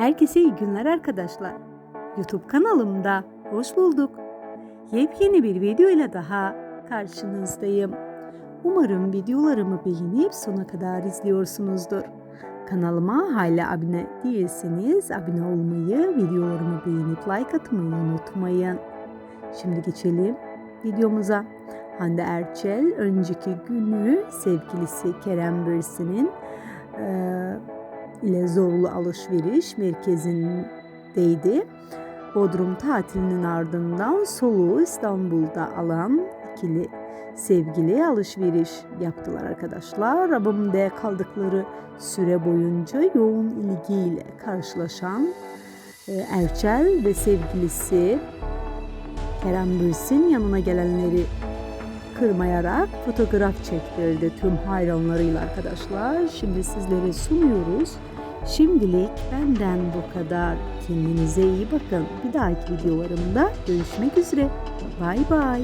Herkese iyi günler arkadaşlar. YouTube kanalımda hoş bulduk. Yepyeni bir video ile daha karşınızdayım. Umarım videolarımı beğenip sona kadar izliyorsunuzdur. Kanalıma hala abone değilseniz abone olmayı, videolarımı beğenip like atmayı unutmayın. Şimdi geçelim videomuza. Hande Erçel önceki günü sevgilisi Kerem Bürsin'in eee, ile zorlu alışveriş merkezindeydi. Bodrum tatilinin ardından soluğu İstanbul'da alan ikili sevgili alışveriş yaptılar arkadaşlar. Rabım'da kaldıkları süre boyunca yoğun ilgiyle karşılaşan e, Erçel ve sevgilisi Kerem Bürsin yanına gelenleri kırmayarak fotoğraf çektirdi tüm hayranlarıyla arkadaşlar. Şimdi sizlere sunuyoruz. Şimdilik benden bu kadar. Kendinize iyi bakın. Bir dahaki videolarımda görüşmek üzere. Bay bay.